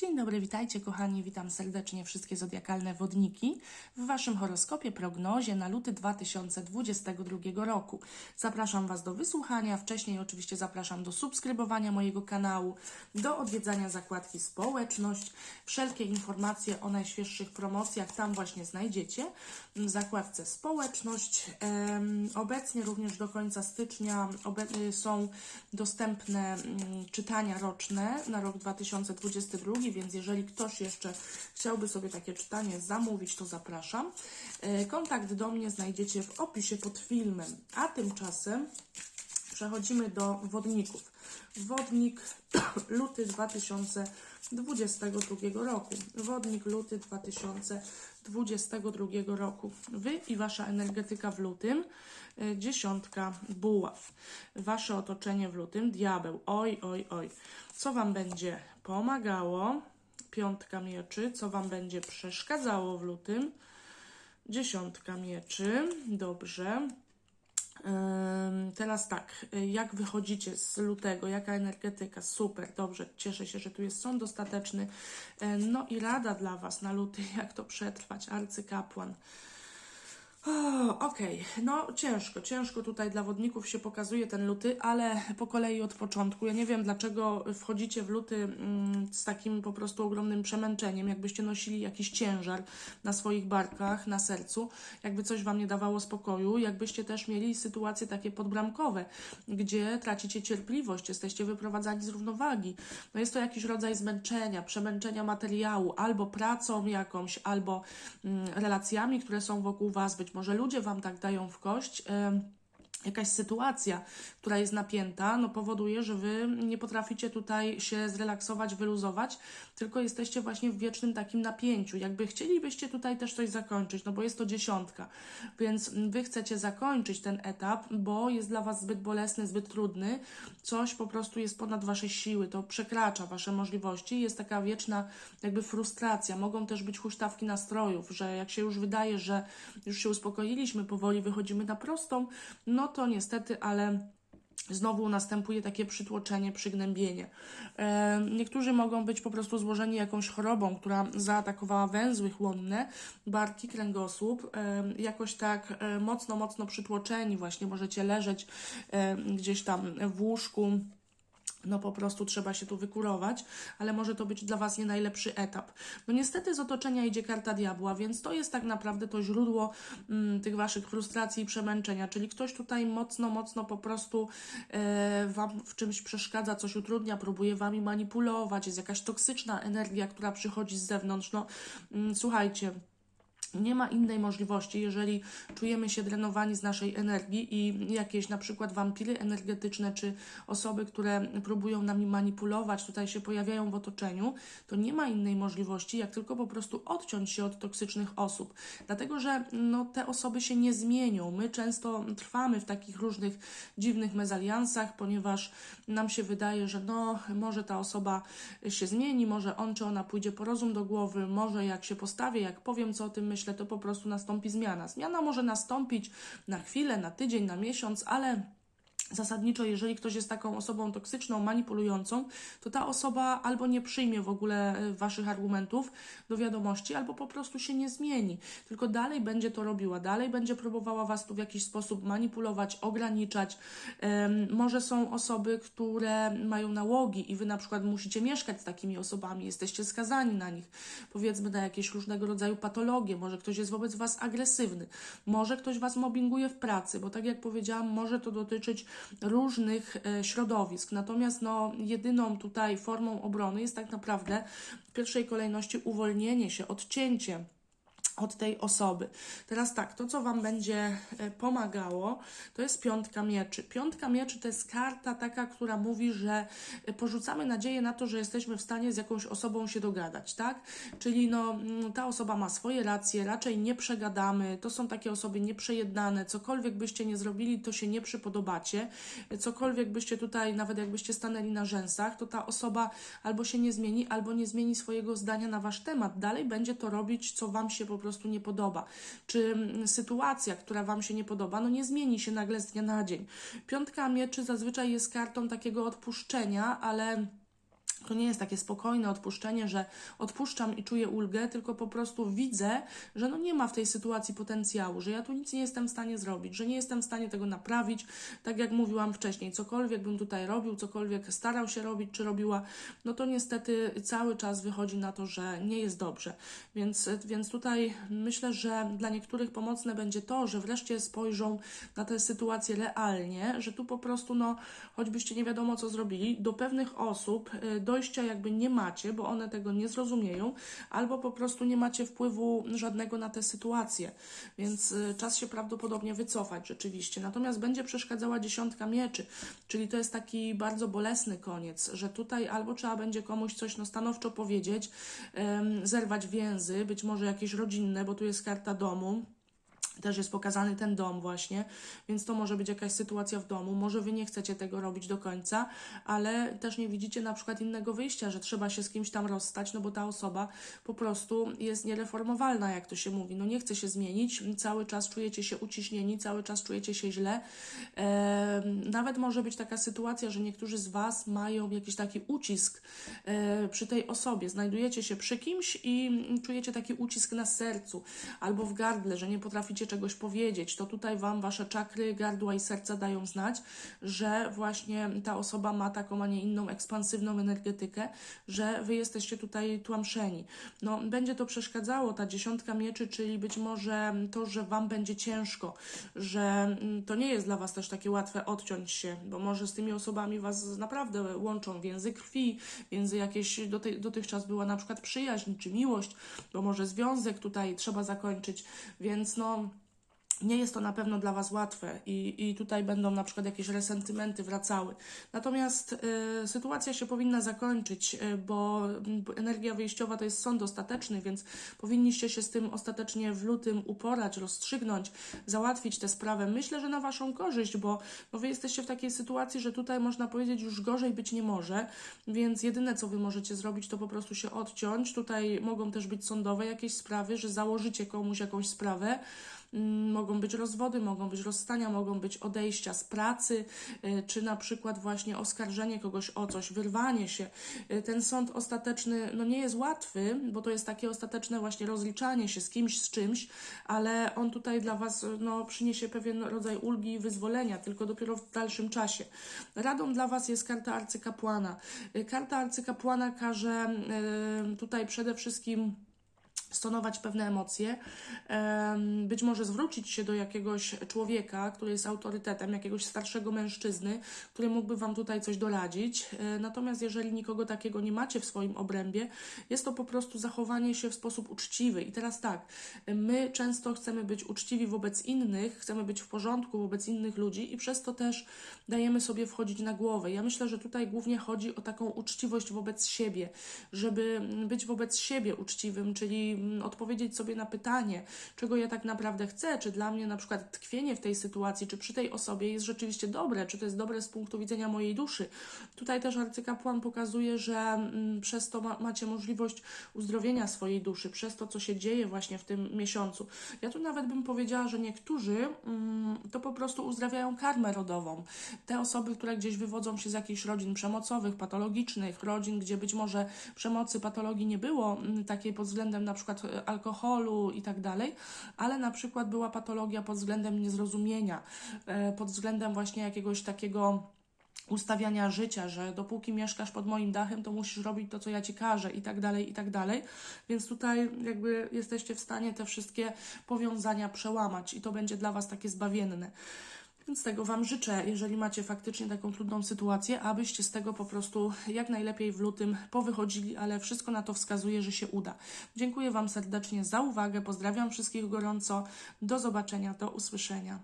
Dzień dobry, witajcie kochani, witam serdecznie wszystkie zodiakalne wodniki w Waszym horoskopie prognozie na luty 2022 roku. Zapraszam Was do wysłuchania, wcześniej oczywiście zapraszam do subskrybowania mojego kanału, do odwiedzania zakładki społeczność. Wszelkie informacje o najświeższych promocjach tam właśnie znajdziecie w zakładce społeczność. Obecnie również do końca stycznia y, są dostępne mm, czytania roczne na rok 2022, więc jeżeli ktoś jeszcze chciałby sobie takie czytanie zamówić, to zapraszam. E, Kontakt do mnie znajdziecie w opisie pod filmem. A tymczasem przechodzimy do wodników. Wodnik luty 2022 roku. Wodnik luty 2022 roku. Wy i wasza energetyka w lutym. e, Dziesiątka buław. Wasze otoczenie w lutym. Diabeł. Oj, oj, oj. Co wam będzie pomagało? Piątka mieczy. Co wam będzie przeszkadzało w lutym? Dziesiątka mieczy. Dobrze. Teraz tak, jak wychodzicie z lutego, jaka energetyka? Super, dobrze, cieszę się, że tu jest sąd ostateczny. E, No i rada dla Was na luty, jak to przetrwać, arcykapłan. Okej, no ciężko, ciężko tutaj dla wodników się pokazuje ten luty, ale po kolei od początku. Ja nie wiem, dlaczego wchodzicie w luty mm, z takim po prostu ogromnym przemęczeniem, jakbyście nosili jakiś ciężar na swoich barkach, na sercu, jakby coś Wam nie dawało spokoju, jakbyście też mieli sytuacje takie podbramkowe, gdzie tracicie cierpliwość, jesteście wyprowadzani z równowagi. No jest to jakiś rodzaj zmęczenia, przemęczenia materiału, albo pracą jakąś, albo mm, relacjami, które są wokół Was, być może ludzie Wam tak dają w kość. Jakaś sytuacja, która jest napięta, no powoduje, że wy nie potraficie tutaj się zrelaksować, wyluzować, tylko jesteście właśnie w wiecznym takim napięciu. Jakby chcielibyście tutaj też coś zakończyć, no bo jest to dziesiątka, więc wy chcecie zakończyć ten etap, bo jest dla was zbyt bolesny, zbyt trudny, coś po prostu jest ponad wasze siły, to przekracza wasze możliwości, jest taka wieczna jakby frustracja. Mogą też być huśtawki nastrojów, że jak się już wydaje, że już się uspokoiliśmy, powoli wychodzimy na prostą, no to niestety, ale znowu następuje takie przytłoczenie, przygnębienie. E, niektórzy mogą być po prostu złożeni jakąś chorobą, która zaatakowała węzły chłonne, barki, kręgosłup, e, jakoś tak e, mocno, mocno przytłoczeni właśnie, możecie leżeć gdzieś tam w łóżku, no po prostu trzeba się tu wykurować, ale może to być dla Was nie najlepszy etap. No niestety z otoczenia idzie karta diabła, więc to jest tak naprawdę to źródło mm, tych Waszych frustracji i przemęczenia, czyli ktoś tutaj mocno, mocno po prostu e, Wam w czymś przeszkadza, coś utrudnia, próbuje Wami manipulować, jest jakaś toksyczna energia, która przychodzi z zewnątrz. No mm, słuchajcie, nie ma innej możliwości, jeżeli czujemy się drenowani z naszej energii i jakieś na przykład wampiry energetyczne czy osoby, które próbują nami manipulować, tutaj się pojawiają w otoczeniu, to nie ma innej możliwości, jak tylko po prostu odciąć się od toksycznych osób. Dlatego, że no, te osoby się nie zmienią. My często trwamy w takich różnych dziwnych mezaliansach, ponieważ nam się wydaje, że no, może ta osoba się zmieni, może on czy ona pójdzie po rozum do głowy, może jak się postawię, jak powiem, co o tym myślę, to po prostu nastąpi zmiana. Zmiana może nastąpić na chwilę, na tydzień, na miesiąc, ale Zasadniczo, jeżeli ktoś jest taką osobą toksyczną, manipulującą, to ta osoba albo nie przyjmie w ogóle e, waszych argumentów do wiadomości, albo po prostu się nie zmieni. Tylko dalej będzie to robiła, dalej będzie próbowała was tu w jakiś sposób manipulować, ograniczać. Może są osoby, które mają nałogi i wy na przykład musicie mieszkać z takimi osobami, jesteście skazani na nich, powiedzmy na jakieś różnego rodzaju patologie. Może ktoś jest wobec was agresywny, może ktoś was mobbinguje w pracy, bo tak jak powiedziałam, może to dotyczyć różnych e, środowisk. Natomiast no, jedyną tutaj formą obrony jest tak naprawdę w pierwszej kolejności uwolnienie się, odcięcie od tej osoby. Teraz tak, to co Wam będzie e, pomagało, to jest piątka mieczy. Piątka mieczy to jest karta taka, która mówi, że e, porzucamy nadzieję na to, że jesteśmy w stanie z jakąś osobą się dogadać, tak? Czyli no, mm, ta osoba ma swoje racje, raczej nie przegadamy, to są takie osoby nieprzejednane, cokolwiek byście nie zrobili, to się nie przypodobacie, cokolwiek byście tutaj, nawet jakbyście stanęli na rzęsach, to ta osoba albo się nie zmieni, albo nie zmieni swojego zdania na Wasz temat. Dalej będzie to robić, co Wam się po prostu nie podoba. Czy mm, sytuacja, która Wam się nie podoba, no nie zmieni się nagle z dnia na dzień. Piątka mieczy zazwyczaj jest kartą takiego odpuszczenia, ale to nie jest takie spokojne odpuszczenie, że odpuszczam i czuję ulgę, tylko po prostu widzę, że no nie ma w tej sytuacji potencjału, że ja tu nic nie jestem w stanie zrobić, że nie jestem w stanie tego naprawić. Tak jak mówiłam wcześniej, cokolwiek bym tutaj robił, cokolwiek starał się robić czy robiła, no to niestety cały czas wychodzi na to, że nie jest dobrze. Więc, więc tutaj myślę, że dla niektórych pomocne będzie to, że wreszcie spojrzą na tę sytuację realnie, że tu po prostu, no, choćbyście nie wiadomo co zrobili, do pewnych osób y, jakby nie macie, bo one tego nie zrozumieją, albo po prostu nie macie wpływu żadnego na tę sytuację, więc y, czas się prawdopodobnie wycofać rzeczywiście. Natomiast będzie przeszkadzała dziesiątka mieczy, czyli to jest taki bardzo bolesny koniec, że tutaj albo trzeba będzie komuś coś no, stanowczo powiedzieć, zerwać więzy, być może jakieś rodzinne, bo tu jest karta domu też jest pokazany ten dom właśnie, więc to może być jakaś sytuacja w domu. Może wy nie chcecie tego robić do końca, ale też nie widzicie na przykład innego wyjścia, że trzeba się z kimś tam rozstać, no bo ta osoba po prostu jest niereformowalna, jak to się mówi. No nie chce się zmienić, cały czas czujecie się uciśnieni, cały czas czujecie się źle. Nawet może być taka sytuacja, że niektórzy z was mają jakiś taki ucisk e, przy tej osobie. Znajdujecie się przy kimś i czujecie taki ucisk na sercu albo w gardle, że nie potraficie czegoś powiedzieć, to tutaj Wam Wasze czakry, gardła i serca dają znać, że właśnie ta osoba ma taką, a nie inną ekspansywną energetykę, że Wy jesteście tutaj tłamszeni. No, będzie to przeszkadzało, ta dziesiątka mieczy, czyli być może to, że Wam będzie ciężko, że mm, to nie jest dla Was też takie łatwe odciąć się, bo może z tymi osobami Was naprawdę łączą więzy krwi, więzy jakieś, dotychczas była na przykład przyjaźń czy miłość, bo może związek tutaj trzeba zakończyć, więc no nie jest to na pewno dla Was łatwe i, i tutaj będą na przykład jakieś resentymenty wracały. Natomiast y, sytuacja się powinna zakończyć, y, bo y, energia wyjściowa to jest sąd ostateczny, więc powinniście się z tym ostatecznie w lutym uporać, rozstrzygnąć, załatwić tę sprawę. Myślę, że na Waszą korzyść, bo no, Wy jesteście w takiej sytuacji, że tutaj można powiedzieć już gorzej być nie może, więc jedyne co Wy możecie zrobić to po prostu się odciąć. Tutaj mogą też być sądowe jakieś sprawy, że założycie komuś jakąś sprawę. Mm, Mogą być rozwody, mogą być rozstania, mogą być odejścia z pracy, y, czy na przykład właśnie oskarżenie kogoś o coś, wyrwanie się. Y, Ten sąd ostateczny no nie jest łatwy, bo to jest takie ostateczne właśnie rozliczanie się z kimś, z czymś, ale on tutaj dla Was no, przyniesie pewien rodzaj ulgi i wyzwolenia, tylko dopiero w dalszym czasie. Radą dla Was jest karta arcykapłana. Y, Karta arcykapłana każe tutaj przede wszystkim stonować pewne emocje, em, być może zwrócić się do jakiegoś człowieka, który jest autorytetem, jakiegoś starszego mężczyzny, który mógłby Wam tutaj coś doradzić. E, Natomiast jeżeli nikogo takiego nie macie w swoim obrębie, jest to po prostu zachowanie się w sposób uczciwy. I teraz tak, my często chcemy być uczciwi wobec innych, chcemy być w porządku wobec innych ludzi i przez to też dajemy sobie wchodzić na głowę. Ja myślę, że tutaj głównie chodzi o taką uczciwość wobec siebie, żeby być wobec siebie uczciwym, czyli odpowiedzieć sobie na pytanie, czego ja tak naprawdę chcę, czy dla mnie na przykład tkwienie w tej sytuacji, czy przy tej osobie jest rzeczywiście dobre, czy to jest dobre z punktu widzenia mojej duszy. Tutaj też arcykapłan pokazuje, że mm, przez to ma, macie możliwość uzdrowienia swojej duszy, przez to, co się dzieje właśnie w tym miesiącu. Ja tu nawet bym powiedziała, że niektórzy mm, to po prostu uzdrawiają karmę rodową. Te osoby, które gdzieś wywodzą się z jakichś rodzin przemocowych, patologicznych, rodzin, gdzie być może przemocy, patologii nie było, mm, takiej pod względem na przykład e, alkoholu i tak dalej, ale na przykład była patologia pod względem niezrozumienia, e, pod względem właśnie jakiegoś takiego ustawiania życia, że dopóki mieszkasz pod moim dachem, to musisz robić to, co ja ci każę i tak dalej, i tak dalej. Więc tutaj jakby jesteście w stanie te wszystkie powiązania przełamać i to będzie dla Was takie zbawienne. Więc tego Wam życzę, jeżeli macie faktycznie taką trudną sytuację, abyście z tego po prostu jak najlepiej w lutym powychodzili, ale wszystko na to wskazuje, że się uda. Dziękuję Wam serdecznie za uwagę, pozdrawiam wszystkich gorąco, do zobaczenia, do usłyszenia.